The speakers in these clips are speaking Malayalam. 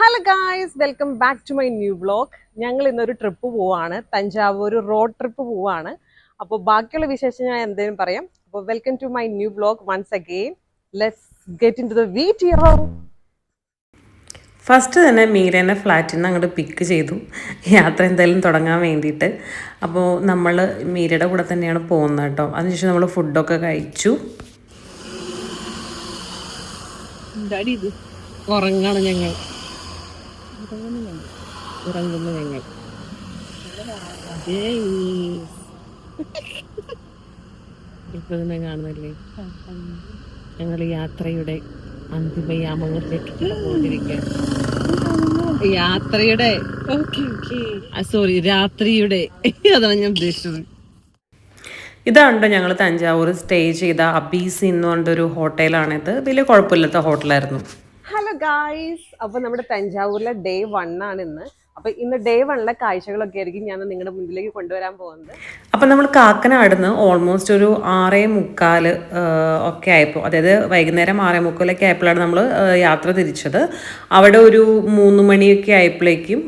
Hello guys welcome back to my new blog ഞങ്ങൾ ഇന്നൊരു ട്രിപ്പ് പോവാണ്. തഞ്ചാവൂർ റോഡ് ട്രിപ്പ് പോവാണ്. അപ്പോൾ ബാക്കിയുള്ള വിശേഷം ഞാൻ എന്തേലും പറയാം. അപ്പോൾ welcome to my new blog once again let's get into the video first തന്നെ മീരേനെ ഫ്ലാറ്റിൽ നിന്ന് അങ്ങോട്ട് പിക്ക് ചെയ്തു. യാത്ര എന്തായാലും തുടങ്ങാൻ വേണ്ടിയിട്ട്. അപ്പോൾ നമ്മൾ മീരയുടെ കൂടെ തന്നെയാണ് പോകുന്നത് കേട്ടോ. അതിനുശേഷം നമ്മൾ ഫുഡൊക്കെ കഴിച്ചു. ഉറങ്ങാണ് ഇത് ഉറങ്ങാണ് ഞങ്ങൾ ഉറങ്ങുന്നു ഞങ്ങൾ. ഇപ്പൊ തന്നെ കാണുന്നില്ലേ? ഞങ്ങൾ യാത്രയുടെ അന്തിമയാമങ്ങളിലേക്ക് പോയിരിക്കുകയാണ് യാത്രയുടെ സോറി രാത്രിയുടെ അതാണ് ഞാൻ ഉദ്ദേശിച്ചത്. ഇതാണ്ടോ ഞങ്ങൾ തഞ്ചാവൂർ സ്റ്റേ ചെയ്ത അബീസ് എന്ന് പറഞ്ഞൊരു ഹോട്ടലാണിത്. വലിയ കുഴപ്പമില്ലാത്ത ഹോട്ടലായിരുന്നു. ഗായ്സ് അപ്പൊ നമ്മുടെ തഞ്ചാവൂരിലെ ഡേ വൺ ആണ് ഇന്ന്. അപ്പൊ ഇന്ന് ഡേ വണ്ണിലെ കാഴ്ചകളൊക്കെ ആയിരിക്കും ഞാൻ നിങ്ങളുടെ മുന്നിലേക്ക് കൊണ്ടുവരാൻ പോകുന്നത്. അപ്പൊ നമ്മൾ കാക്കനാടുന്ന് ഓൾമോസ്റ്റ് ഒരു ആറേ മുക്കാൽ ഒക്കെ ആയപ്പോൾ അതായത് വൈകുന്നേരം ആറേ മുക്കാലൊക്കെ ആയപ്പോഴാണ് നമ്മൾ യാത്ര തിരിച്ചത്. അവിടെ ഒരു മൂന്ന് മണിയൊക്കെ ആയപ്പോഴേക്കും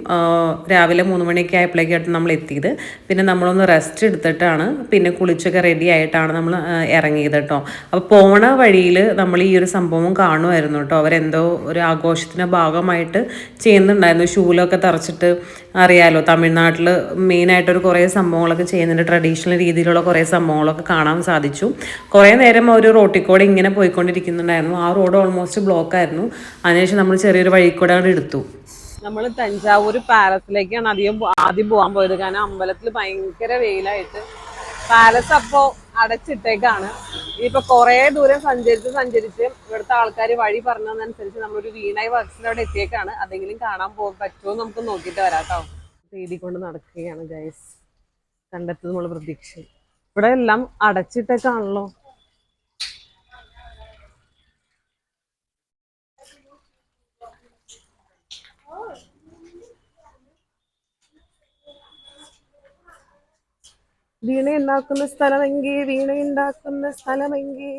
രാവിലെ മൂന്ന് മണിയൊക്കെ ആയപ്പോഴേക്കായിട്ട് നമ്മൾ എത്തിയത്. പിന്നെ നമ്മളൊന്ന് റെസ്റ്റ് എടുത്തിട്ടാണ് പിന്നെ കുളിച്ചൊക്കെ റെഡി ആയിട്ടാണ് നമ്മൾ ഇറങ്ങിയത് കേട്ടോ. അപ്പോൾ പോണ വഴിയിൽ നമ്മൾ ഈ ഒരു സംഭവം കാണുമായിരുന്നു കേട്ടോ. അവരെന്തോ ഒരു ആഘോഷത്തിന്റെ ഭാഗമായിട്ട് ചെയ്യുന്നുണ്ടായിരുന്നു. ശൂലമൊക്കെ തറച്ചിട്ട് അറിയാലോ തമിഴ്നാട്ടിൽ മെയിനായിട്ടൊരു കുറേ സംഭവങ്ങളൊക്കെ ചെയ്യുന്നുണ്ട്. ട്രഡീഷണൽ രീതിയിലുള്ള കുറേ സംഭവങ്ങളൊക്കെ കാണാൻ സാധിച്ചു. കുറേ നേരം ഒരു റോട്ടിൽ കൂടെ ഇങ്ങനെ പോയിക്കൊണ്ടിരിക്കുന്നുണ്ടായിരുന്നു. ആ റോഡ് ഓൾമോസ്റ്റ് ബ്ലോക്ക് ആയിരുന്നു. അതിനുശേഷം നമ്മൾ ചെറിയൊരു വഴി കൂടെ അവിടെ എടുത്തു. നമ്മൾ തഞ്ചാവൂർ പാലസിലേക്കാണ് അധികം ആദ്യം പോകാൻ പോയത്. കാരണം അമ്പലത്തിൽ ഭയങ്കര വെയിലായിട്ട്. പാലസ് അപ്പോ അടച്ചിട്ടേക്കാണ്. ഇപ്പൊ കുറേ ദൂരം സഞ്ചരിച്ച് സഞ്ചരിച്ച് ഇവിടുത്തെ ആൾക്കാർ വഴി പറഞ്ഞതനുസരിച്ച് നമ്മളൊരു വീണായി വർക്ക്സിൽ അവിടെ എത്തിയേക്കാണ്. അതെങ്കിലും കാണാൻ പോകാൻ പറ്റുമോ നമുക്ക് നോക്കിയിട്ട് വരാം കേട്ടോ. കൊണ്ട് നടക്കുകയാണ് ഗൈസ്. കണ്ടെത്തും നമ്മൾ പ്രതീക്ഷ ഇവിടെ എല്ലാം അടച്ചിട്ടേക്കാണല്ലോ. വീണ ഉണ്ടാക്കുന്ന സ്ഥലമെങ്കിൽ വീണ ഉണ്ടാക്കുന്ന സ്ഥലമെങ്കിൽ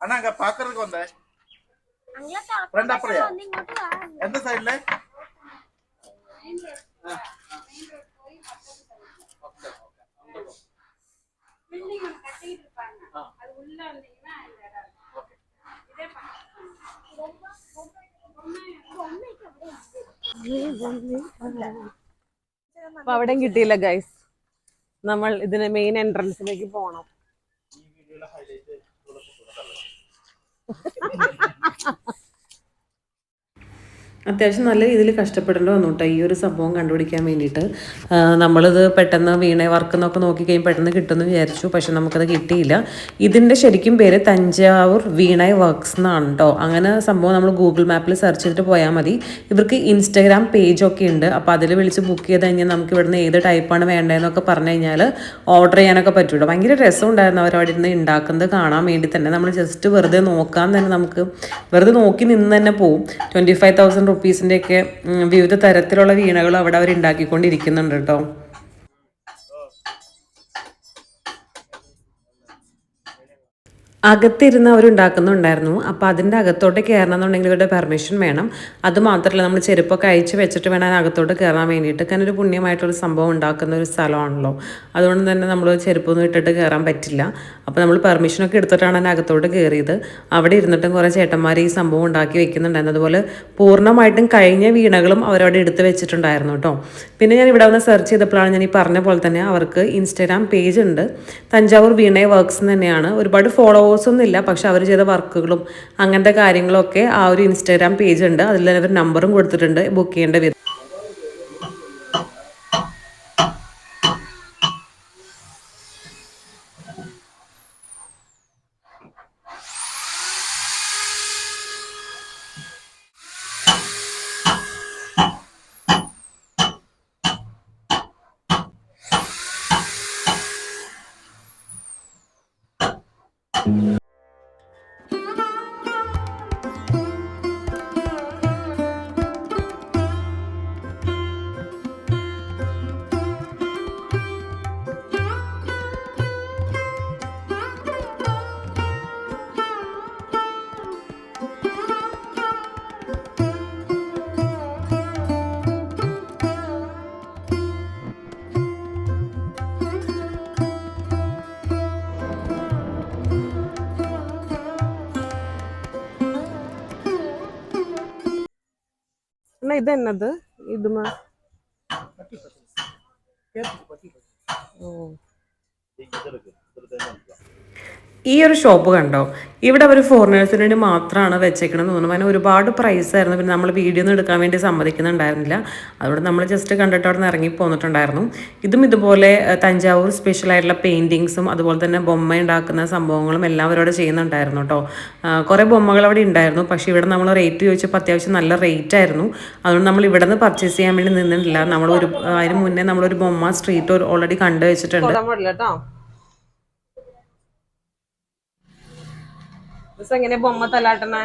அண்ணா அங்க பாக்குறதுக்கு வந்தேன் ஃப்ரெண்ட் அப்படியா எந்த சைடுல അപ്പൊ അവിടെയും കിട്ടിയില്ല ഗൈസ് നമ്മൾ ഇതിന് മെയിൻ എൻട്രൻസിലേക്ക് പോണം. അത്യാവശ്യം നല്ല രീതിയിൽ കഷ്ടപ്പെടേണ്ടി വന്നു കേട്ടോ ഈ ഒരു സംഭവം കണ്ടുപിടിക്കാൻ വേണ്ടിയിട്ട്. നമ്മളിത് പെട്ടെന്ന് വീണ വർക്ക് എന്നൊക്കെ നോക്കി കഴിയും പെട്ടെന്ന് കിട്ടുമെന്ന് വിചാരിച്ചു. പക്ഷെ നമുക്കത് കിട്ടിയില്ല. ഇതിന്റെ ശരിക്കും പേര് തഞ്ചാവൂർ വീണ വർക്ക്സ് എന്നാണ് കേട്ടോ അങ്ങനെ സംഭവം നമ്മൾ ഗൂഗിൾ മാപ്പിൽ സെർച്ച് ചെയ്തിട്ട് പോയാൽ മതി. ഇവർക്ക് ഇൻസ്റ്റാഗ്രാം പേജൊക്കെ ഉണ്ട്. അപ്പോൾ അതിൽ വിളിച്ച് ബുക്ക് ചെയ്ത് കഴിഞ്ഞാൽ നമുക്ക് ഇവിടുന്ന് ഏത് ടൈപ്പാണ് വേണ്ടതെന്നൊക്കെ പറഞ്ഞു കഴിഞ്ഞാൽ ഓർഡർ ചെയ്യാനൊക്കെ പറ്റുള്ളൂ ഭയങ്കര രസമുണ്ടായിരുന്നു അവർ അവിടെ ഇരുന്ന് ഉണ്ടാക്കുന്നത് കാണാൻ വേണ്ടി തന്നെ. നമ്മൾ ജസ്റ്റ് വെറുതെ നോക്കാൻ തന്നെ നമുക്ക് വെറുതെ നോക്കി നിന്ന് തന്നെ പോവും. ട്വന്റി ഫൈവ് തൗസൻഡ് റുപ്പീസിന്റെയൊക്കെ വിവിധ തരത്തിലുള്ള വീണകൾ അവിടെ അവർ ഉണ്ടാക്കിക്കൊണ്ടിരിക്കുന്നുണ്ട് കേട്ടോ അകത്തിരുന്ന് അവർ ഉണ്ടാക്കുന്നുണ്ടായിരുന്നു അപ്പോൾ അതിന്റെ അകത്തോട്ട് കയറണം എന്നുണ്ടെങ്കിൽ ഇവരുടെ പെർമിഷൻ വേണം. അത് മാത്രമല്ല നമ്മൾ ചെരുപ്പൊക്കെ അയച്ച് വെച്ചിട്ട് വേണം അതിനകത്തോട്ട് കയറാൻ വേണ്ടിയിട്ട്. കാരണം ഒരു പുണ്യമായിട്ടുള്ള സംഭവം ഉണ്ടാക്കുന്ന ഒരു സ്ഥലമാണല്ലോ. അതുകൊണ്ട് തന്നെ നമ്മൾ ചെരുപ്പൊന്നും ഇട്ടിട്ട് കയറാൻ പറ്റില്ല. അപ്പോൾ നമ്മൾ പെർമിഷനൊക്കെ എടുത്തിട്ടാണ് അതിനകത്തോട്ട് കയറിയത് അവിടെ ഇരുന്നിട്ടും കുറേ ചേട്ടന്മാർ ഈ സംഭവം ഉണ്ടാക്കി വെക്കുന്നുണ്ടായിരുന്നു അതുപോലെ പൂർണമായിട്ടും കഴിഞ്ഞ വീണകളും അവരവിടെ എടുത്ത് വെച്ചിട്ടുണ്ടായിരുന്നു കേട്ടോ. പിന്നെ ഞാൻ ഇവിടെ വന്ന് സെർച്ച് ചെയ്തപ്പോഴാണ് ഞാൻ ഈ പറഞ്ഞ പോലെ തന്നെ അവർക്ക് ഇൻസ്റ്റാഗ്രാം പേജ് ഉണ്ട്. തഞ്ചാവൂർ വീണ വർക്ക്സ് തന്നെയാണ്. ഒരുപാട് ഫോളോവേഴ്സ് ഇല്ല. പക്ഷെ അവർ ചെയ്ത വർക്കുകളും അങ്ങനത്തെ കാര്യങ്ങളൊക്കെ ആ ഒരു ഇൻസ്റ്റാഗ്രാം പേജ് ഉണ്ട്. അതിൽ അവർ നമ്പറും കൊടുത്തിട്ടുണ്ട്. ബുക്ക് ചെയ്യേണ്ട വിധം. ಇದೇನದು ಇದು ಮಾ ಓ. ഈ ഒരു ഷോപ്പ് കണ്ടോ? ഇവിടെ അവർ ഫോറിനേഴ്സിന് വേണ്ടി മാത്രമാണ് വെച്ചേക്കണമെന്ന് തോന്നുന്നു. അതിന് ഒരുപാട് പ്രൈസ് ആയിരുന്നു. പിന്നെ നമ്മൾ വീഡിയോ ഒന്നും എടുക്കാൻ വേണ്ടി സമ്മതിക്കുന്നുണ്ടായിരുന്നില്ല. അതുകൊണ്ട് നമ്മൾ ജസ്റ്റ് കണ്ടിട്ട് അവിടെ നിന്ന് ഇറങ്ങി പോന്നിട്ടുണ്ടായിരുന്നു. ഇതും ഇതുപോലെ തഞ്ചാവൂർ സ്പെഷ്യൽ ആയിട്ടുള്ള പെയിന്റിങ്സും അതുപോലെ തന്നെ ബൊമ്മ ഉണ്ടാക്കുന്ന സംഭവങ്ങളും എല്ലാം അവരോട് ചെയ്യുന്നുണ്ടായിരുന്നു കേട്ടോ കുറേ ബൊമ്മകൾ അവിടെ ഉണ്ടായിരുന്നു. പക്ഷേ ഇവിടെ നമ്മൾ റേറ്റ് ചോദിച്ചപ്പോൾ അത്യാവശ്യം നല്ല റേറ്റ് ആയിരുന്നു. അതുകൊണ്ട് നമ്മൾ ഇവിടെ നിന്ന് പർച്ചേസ് ചെയ്യാൻ വേണ്ടി നിന്നിട്ടില്ല. നമ്മൾ ഒരു അതിന് മുന്നേ നമ്മളൊരു ബൊമ്മ സ്ട്രീറ്റ് ഓൾറെഡി കണ്ടു വെച്ചിട്ടുണ്ട്. ദിവസം എങ്ങനെ ബൊമ്മ തലാട്ടണേ?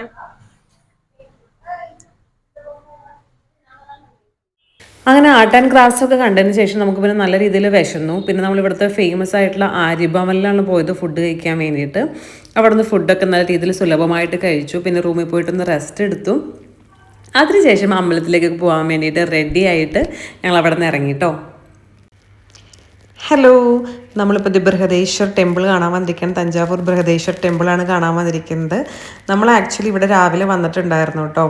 അങ്ങനെ ആർട്ട് ആൻഡ് ക്രാഫ്റ്റ്സ് ഒക്കെ കണ്ടതിന് ശേഷം നമുക്ക് പിന്നെ നല്ല രീതിയിൽ വിശന്നു. പിന്നെ നമ്മൾ ഇവിടുത്തെ ഫേമസ് ആയിട്ടുള്ള ആര്യഭവനിലാണ് പോയത് ഫുഡ് കഴിക്കാൻ വേണ്ടിയിട്ട്. അവിടെ നിന്ന് ഫുഡൊക്കെ നല്ല രീതിയിൽ സുലഭമായിട്ട് കഴിച്ചു. പിന്നെ റൂമിൽ പോയിട്ടൊന്ന് റെസ്റ്റ് എടുത്തു. അതിനുശേഷം അമ്പലത്തിലേക്ക് പോകാൻ വേണ്ടിയിട്ട് റെഡി ആയിട്ട് ഞങ്ങൾ അവിടെ നിന്ന് ഇറങ്ങിട്ടോ ഹലോ നമ്മളിപ്പോൾ ബൃഹദേശ്വർ ടെമ്പിൾ കാണാൻ വന്നിരിക്കുന്നത് തഞ്ചാവൂർ ബൃഹദേശ്വർ ടെമ്പിളാണ് കാണാൻ വന്നിരിക്കുന്നത്. നമ്മൾ ആക്ച്വലി ഇവിടെ രാവിലെ വന്നിട്ടുണ്ടായിരുന്നു കേട്ടോ.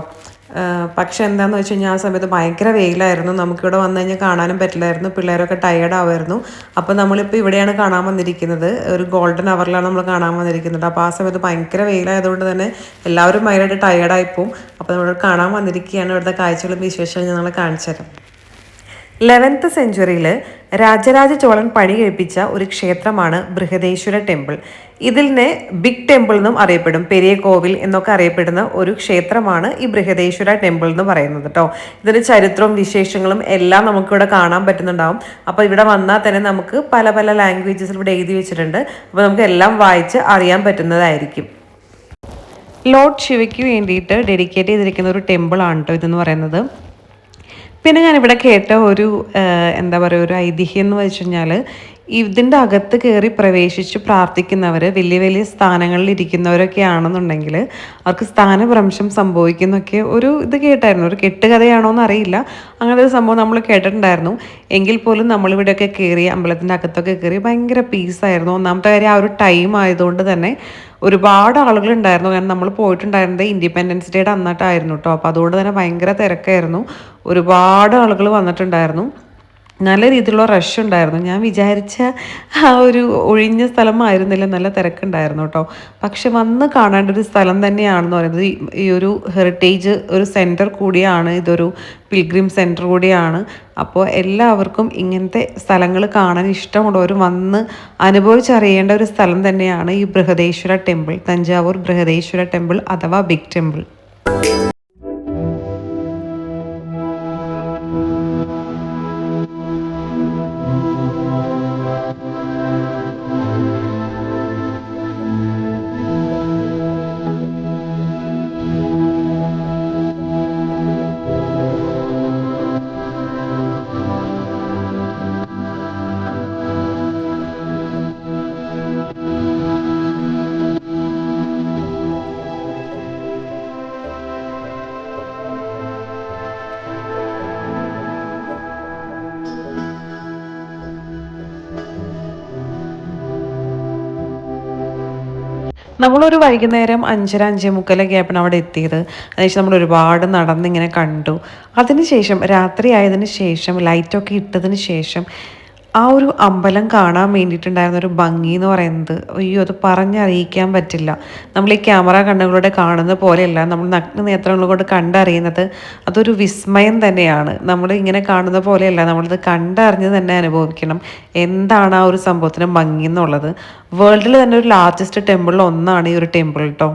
പക്ഷെ എന്താണെന്ന് വെച്ച് കഴിഞ്ഞാൽ ആ സമയത്ത് ഭയങ്കര വെയിലായിരുന്നു. നമുക്കിവിടെ വന്നു കഴിഞ്ഞാൽ കാണാനും പറ്റില്ലായിരുന്നു. പിള്ളേരൊക്കെ ടയേർഡ് ആവായിരുന്നു അപ്പോൾ നമ്മളിപ്പോൾ ഇവിടെയാണ് കാണാൻ വന്നിരിക്കുന്നത്. ഒരു ഗോൾഡൻ അവറിലാണ് നമ്മൾ കാണാൻ വന്നിരിക്കുന്നത്. അപ്പോൾ ആ സമയത്ത് ഭയങ്കര വെയിലായതുകൊണ്ട് തന്നെ എല്ലാവരും ഭയങ്കരമായിട്ട് ടയേർഡായിപ്പോവും അപ്പോൾ നമ്മൾ കാണാൻ വന്നിരിക്കുകയാണ്. ഇവിടുത്തെ കാഴ്ചകളും വിശേഷങ്ങളും ഞങ്ങൾ കാണിച്ചു തരാം ലെവൻത്ത് സെഞ്ചുറിയിൽ രാജരാജ ചോളൻ പണി കഴിപ്പിച്ച ഒരു ക്ഷേത്രമാണ് ബൃഹദേശ്വര ടെമ്പിൾ. ഇതിനെ ബിഗ് ടെമ്പിൾ എന്നും അറിയപ്പെടും. പെരിയ കോവിൽ എന്നൊക്കെ അറിയപ്പെടുന്ന ഒരു ക്ഷേത്രമാണ് ഈ ബൃഹദേശ്വര ടെമ്പിൾ എന്ന് പറയുന്നത് കേട്ടോ ഇതിന് ചരിത്രവും വിശേഷങ്ങളും എല്ലാം നമുക്കിവിടെ കാണാൻ പറ്റുന്നുണ്ടാവും. അപ്പോൾ ഇവിടെ വന്നാൽ തന്നെ നമുക്ക് പല പല ലാംഗ്വേജസിൽ ഇവിടെ എഴുതി വെച്ചിട്ടുണ്ട്. അപ്പോൾ നമുക്ക് എല്ലാം വായിച്ച് അറിയാൻ പറ്റുന്നതായിരിക്കും. ലോർഡ് ശിവയ്ക്ക് വേണ്ടിയിട്ട് ഡെഡിക്കേറ്റ് ചെയ്തിരിക്കുന്ന ഒരു ടെമ്പിളാണ് കേട്ടോ ഇതെന്ന് പറയുന്നത്. പിന്നെ ഞാനിവിടെ കേട്ട ഒരു എന്താ പറയുക ഒരു ഐതിഹ്യം എന്ന് വെച്ച് കഴിഞ്ഞാൽ ഇതിന്റെ അകത്ത് കയറി പ്രവേശിച്ച് പ്രാർത്ഥിക്കുന്നവർ വലിയ വലിയ സ്ഥാനങ്ങളിൽ ഇരിക്കുന്നവരൊക്കെ ആണെന്നുണ്ടെങ്കിൽ അവർക്ക് സ്ഥാനഭ്രംശം സംഭവിക്കുന്നൊക്കെ ഒരു ഇത് കേട്ടായിരുന്നു. ഒരു കെട്ടുകഥയാണോ എന്ന് അറിയില്ല അങ്ങനെ ഒരു സംഭവം നമ്മൾ കേട്ടിട്ടുണ്ടായിരുന്നു. എങ്കിൽ പോലും നമ്മളിവിടെയൊക്കെ കയറി അമ്പലത്തിന്റെ അകത്തൊക്കെ കയറി ഭയങ്കര പീസായിരുന്നു ഒന്നാമത്തെ കാര്യം ആ ഒരു ടൈം ആയതുകൊണ്ട് തന്നെ ഒരുപാട് ആളുകൾ ഉണ്ടായിരുന്നു കാരണം നമ്മൾ പോയിട്ടുണ്ടായിരുന്നത് ഇൻഡിപെൻഡൻസ് ഡേയുടെ അന്നിട്ടായിരുന്നു കേട്ടോ അപ്പോൾ അതുകൊണ്ട് തന്നെ ഭയങ്കര തിരക്കായിരുന്നു. ഒരുപാട് ആളുകൾ വന്നിട്ടുണ്ടായിരുന്നു. നല്ല രീതിയിലുള്ള റഷ് ഉണ്ടായിരുന്നു. ഞാൻ വിചാരിച്ച ആ ഒരു ഒഴിഞ്ഞ സ്ഥലമായിരുന്നില്ല. നല്ല തിരക്കുണ്ടായിരുന്നു കേട്ടോ. പക്ഷെ വന്ന് കാണേണ്ട ഒരു സ്ഥലം തന്നെയാണെന്ന് പറയുന്നത് ഈ- ഒരു ഹെറിറ്റേജ് ഒരു സെന്റർ കൂടിയാണ്. ഇതൊരു പിൽഗ്രിം സെന്റർ കൂടിയാണ്. അപ്പോൾ എല്ലാവർക്കും ഇങ്ങനത്തെ സ്ഥലങ്ങൾ കാണാൻ ഇഷ്ടമുള്ളവർ വന്ന് അനുഭവിച്ചറിയേണ്ട ഒരു സ്ഥലം തന്നെയാണ് ഈ ബൃഹദേശ്വര ടെമ്പിൾ തഞ്ചാവൂർ ബൃഹദേശ്വര ടെമ്പിൾ അഥവാ ബിഗ് ടെമ്പിൾ നമ്മളൊരു വൈകുന്നേരം അഞ്ചര അഞ്ചേ മുക്കാലൊക്കെ ആയപ്പോൾ അവിടെ എത്തിയത്. അതിനുശേഷം നമ്മൾ ഒരുപാട് നടന്നിങ്ങനെ കണ്ടു. അതിനുശേഷം രാത്രി ആയതിനു ശേഷം ലൈറ്റൊക്കെ ഇട്ടതിന് ശേഷം ആ ഒരു അമ്പലം കാണാൻ വേണ്ടിയിട്ടുണ്ടായിരുന്ന ഒരു ഭംഗി എന്ന് പറയുന്നത്. അയ്യോ അത് പറഞ്ഞറിയിക്കാൻ പറ്റില്ല. നമ്മൾ ഈ ക്യാമറ കണ്ണുകളോടെ കാണുന്ന പോലെയല്ല. നമ്മൾ നഗ്ന നേത്രങ്ങൾ കൊണ്ട് കണ്ടറിയുന്നത് അതൊരു വിസ്മയം തന്നെയാണ്. നമ്മൾ ഇങ്ങനെ കാണുന്ന പോലെയല്ല. നമ്മളത് കണ്ടറിഞ്ഞ് തന്നെ അനുഭവിക്കണം. എന്താണ് ആ ഒരു സംഭവത്തിന് ഭംഗി എന്നുള്ളത് വേൾഡിൽ തന്നെ ഒരു ലാർജസ്റ്റ് ടെമ്പിളിൽ ഒന്നാണ് ഈ ഒരു ടെമ്പിൾ കേട്ടോ